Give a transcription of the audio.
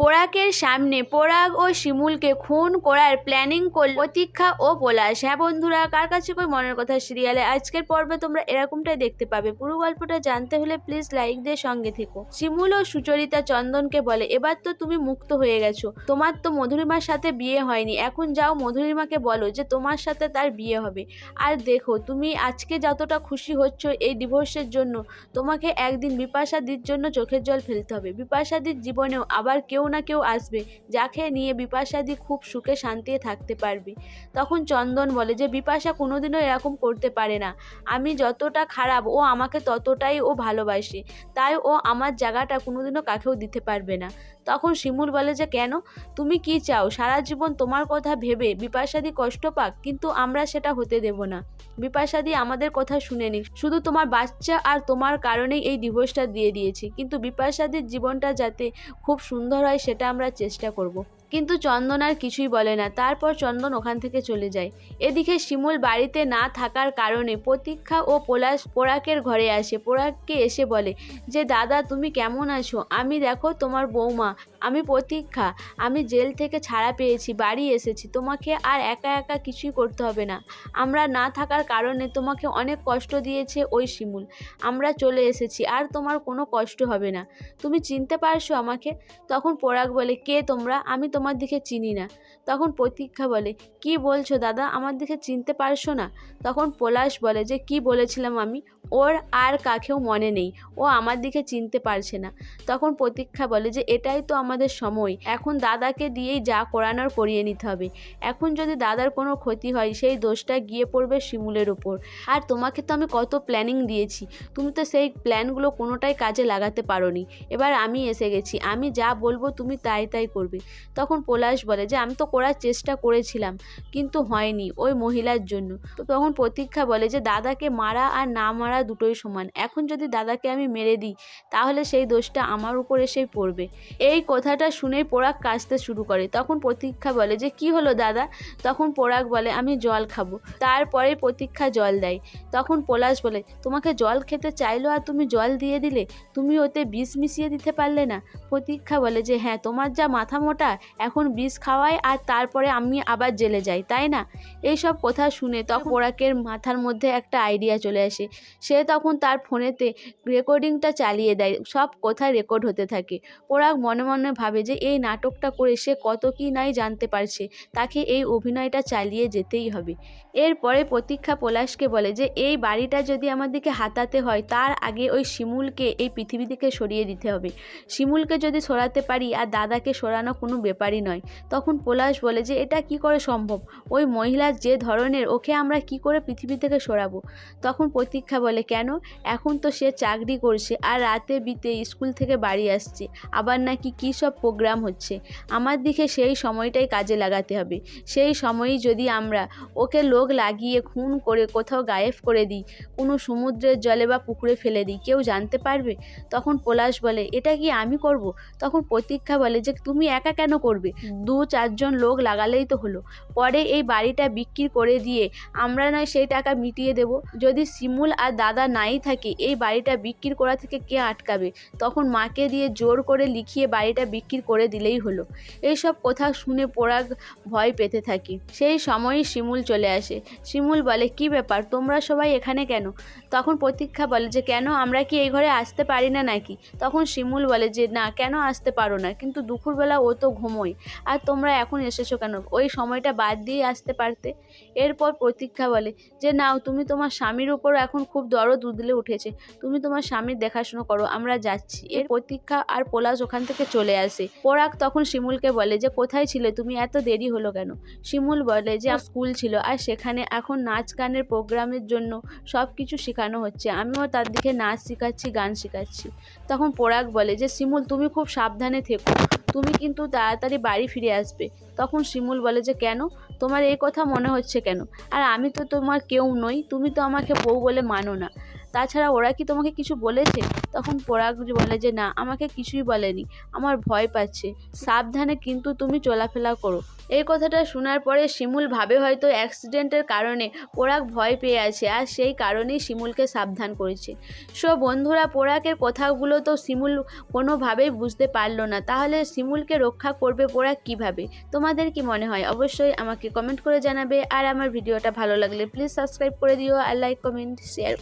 পোরাকের সামনে পোরাক ও শিমুলকে খুন করার প্ল্যানিং করল প্রতীক্ষা ও পলাশ। হ্যাঁ বন্ধুরা, কার কাছে কই মনের কথা সিরিয়ালে? আজকের পর্বে তোমরা এরকমটাই দেখতে পাবে। পুরো গল্পটা জানতে হলে প্লিজ লাইক দিয়ে সঙ্গে থেকো। শিমুল ও সুচরিতা চন্দনকে বলে, এবার তো তুমি মুক্ত হয়ে গেছো। তোমার তো মধুরিমার সাথে বিয়ে হয়নি। এখন যাও মধুরিমাকে বলো যে তোমার সাথে তার বিয়ে হবে। আর দেখো, তুমি আজকে যতটা খুশি হচ্ছ এই ডিভোর্সের জন্য, তোমাকে একদিন বিপাশাদির জন্য চোখের জল ফেলতে হবে। বিপাশাদির জীবনেও আবার কেউ না কেউ আসবে যাকে নিয়ে বিপাশাদি খুব সুখে শান্তিতে থাকতে পারবে। তখন চন্দন বলে যে, বিপাশা কোনোদিনও এরকম করতে পারে না। আমি যতটা খারাপ, ও আমাকে ততটাই ও ভালোবাসে। তাই ও আমার জায়গাটা কোনোদিনও কাকেও দিতে পারবে না। তখন শিমুল বলে যে, কেন? তুমি কি চাও? সারা জীবন তোমার কথা ভেবে বিপাশাদি কষ্ট পাক, কিন্তু আমরা সেটা হতে দেব না বিপাশাদি আমাদের কথা শুনে নি শুধু তোমার বাচ্চা আর তোমার কারণেই এই ডিভোর্সটা দিয়ে দিয়েছি। কিন্তু বিপাশাদির জীবনটা যাতে খুব সুন্দর হয়, সেটা আমরা চেষ্টা করব। কিন্তু চন্দন আর কিছুই বলে না। তারপর চন্দন ওখান থেকে চলে যায়। এদিকে শিমুল বাড়িতে না থাকার কারণে প্রতীক্ষা ও পোলাশ পোড়াকের ঘরে আসে। পোড়াককে এসে বলে, যে দাদা, তুমি কেমন আছো? আমি দেখো তোমার বৌমা। আমি প্রতীক্ষা, আমি জেল থেকে ছাড়া পেয়েছি, বাড়ি এসেছি, তোমাকে আর একা একা কিছুই করতে হবে না। আমরা না থাকার কারণে তোমাকে অনেক কষ্ট দিয়েছে ওই শিমুল। আমরা চলে এসেছি, আর তোমার কোনো কষ্ট হবে না। তুমি চিনতে পারছ আমাকে? তখন পরাগ বলে, কে তোমরা? আমি তোমার দিকে চিনি না। তখন প্রতীক্ষা বলে, কি বলছো দাদা? আমার দিকে চিনতে পারছ না? তখন পলাশ বলে, যে কি বলেছিলাম আমি? ওর আর কাকেও মনে নেই। ও আমার দিকে চিনতে পারছে না। তখন প্রতীক্ষা বলে, যে এটাই তো আমাদের সময়। এখন দাদাকে দিয়েই যা করানোর করিয়ে নিতে হবে। এখন যদি দাদার কোনো ক্ষতি হয়, সেই দোষটা গিয়ে পড়বে শিমুলের ওপর আর তোমাকে তো আমি কত প্ল্যানিং দিয়েছি। তুমি তো সেই প্ল্যানগুলো কোনোটাই কাজে লাগাতে পারোনি। এবার আমি এসে গেছি। আমি যা বলব তুমি তাই তাই করবে। তখন পলাশ বলে যে, আমি তো করার চেষ্টা করেছিলাম, কিন্তু হয়নি ওই মহিলার জন্য। তো তখন প্রতীক্ষা বলে যে, দাদাকে মারা আর না মারা দুটোই সমান। এখন যদি দাদাকে আমি মেরে দিই, তাহলে সেই দোষটা আমার উপর এসেই পড়বে। এই কথাটা শুনেই পোড়াক কাশতে শুরু করে। তখন প্রতীক্ষা বলে যে, কি হলো দাদা? তখন পোড়াক বলে, আমি জল খাব। তারপরে প্রতীক্ষা জল দেয়। তখন পলাশ বলে, তোমাকে জল খেতে চাইলো আর তুমি জল দিয়ে দিলে? তুমি ওতে বিষ মিশিয়ে দিতে পারলে না? প্রতীক্ষা বলে যে হ্যাঁ তোমার যা মাথা মোটা, এখন বিষ খাওয়ায় আর তারপরে আমি আবার জেলে যাই, তাই না? এইসব কথা শুনে তখন পোড়াকের মাথার মধ্যে একটা আইডিয়া চলে আসে। সে তখন তার ফোনেতে রেকর্ডিংটা চালিয়ে দেয়। সব কথা রেকর্ড হতে থাকে। পোড়াক মনে মনে ভাবে যে এই নাটকটা করে সে কত কি নাই জানতে পারছে, তাকে এই অভিনয়টা চালিয়ে যেতেই হবে। এরপরে প্রতীক্ষা পলাশকে বলে যে, এই বাড়িটা যদি আমাদেরকে হাতাতে হয়, তার আগে ওই শিমুলকে এই পৃথিবী থেকে সরিয়ে দিতে হবে। শিমুলকে যদি সরাতে পারি আর দাদাকে সরানো কোনো ব্যাপারই নয়। তখন পলাশ বলে যে, এটা কি করে সম্ভব? ওই মহিলার যে ধরনের, ওকে আমরা কি করে পৃথিবী থেকে সরাবো? তখন প্রতীক্ষা বলে, কেন? এখন তো সে চাকরি করছে আর রাতে বিতে স্কুল থেকে বাড়ি আসছে। আবার নাকি কী সব প্রোগ্রাম হচ্ছে। আমার দিকে সেই সময়টাই কাজে লাগাতে হবে। সেই সময়ই যদি আমরা ওকে লোক লাগিয়ে খুন করে কোথাও গায়েব করে দিই কোনো সমুদ্রের জলে বা পুকুরে ফেলে দিই কেউ জানতে পারবে? তখন পলাশ বলে এটা কি আমি করব? তখন প্রতীক্ষা বলে যে তুমি একা কেন করবে? দু চারজন লোক লাগালেই তো হলো। পরে এই বাড়িটা বিক্রি করে দিয়ে আমরা নয় সেই টাকা মিটিয়ে দেব। যদি শিমুল আর দাদা নাই থাকে এই বাড়িটা বিক্রি করা থেকে কে আটকাবে? তখন মাকে দিয়ে জোর করে লিখিয়ে বাড়িটা বিক্রি করে দিলেই হলো। এইসব কথা শুনে পোড়াক ভয় পেতে থাকি। সেই সময়ই শিমুল চলে আসে। শিমুল বলে, কি ব্যাপার? তোমরা সবাই এখানে কেন? তখন প্রতীক্ষা বলে যে, কেন? আমরা কি এই ঘরে আসতে পারি না নাকি? তখন শিমুল বলে যে, না, কেন আসতে পারো না? কিন্তু দুপুরবেলা ও তো ঘুমোয়। আর তোমরা এখন এসেছ কেন? ওই সময়টা বাদ দিয়ে আসতে পারতে? এরপর প্রতীক্ষা বলে যে, নাও, তুমি তোমার স্বামীর উপর এখন খুব দরদ উদলে উঠেছে। তুমি তোমার স্বামীর দেখাশুনো করো, আমরা যাচ্ছি। এর প্রতীক্ষা আর পলাশ ওখান থেকে চলে আসে। পরাগ তখন শিমুলকে বলে যে, কোথায় ছিলে? তুমি এত দেরি হলো কেন? শিমুল বলে যে স্কুল ছিল আর সেখানে এখন নাচ গানের প্রোগ্রামের জন্য সব কিছু শেখানো হচ্ছে। আমিও তার দিকে নাচ শেখাচ্ছি, গান শেখাচ্ছি। তখন পরাগ বলে যে, শিমুল, তুমি খুব সাবধানে থেকো। তুমি কিন্তু তাড়াতাড়ি বাড়ি ফিরে আসবে। তখন শিমুল বলে যে, কেন? তোমার এই কথা মনে হচ্ছে কেন? আর আমি তো তোমার কেউ নই। তুমি তো আমাকে বউ বলে মানো না। তাছাড়া ওরা কি তোমাকে কিছু বলেছে? তখন পরাগ বলে যে, না, আমাকে কিছুই বলেনি। আমার ভয় পাচ্ছে। সাবধানে কিন্তু তুমি চলাফেরা করো। এই কথাটা শোনার পরে শিমুল ভাবে হয়তো অ্যাক্সিডেন্টের কারণে পোড়াক ভয় পেয়ে আছে আর সেই কারণেই শিমুলকে সাবধান করেছে। সো বন্ধুরা, পোড়াকের কথাগুলো তো শিমুল কোনোভাবেই বুঝতে পারল না। তাহলে শিমুলকে রক্ষা করবে পোড়াক কীভাবে? তোমাদের কি মনে হয়? অবশ্যই আমাকে কমেন্ট করে জানাবে। আর আমার ভিডিওটা ভালো লাগলে প্লিজ সাবস্ক্রাইব করে দিও আর লাইক কমেন্ট শেয়ার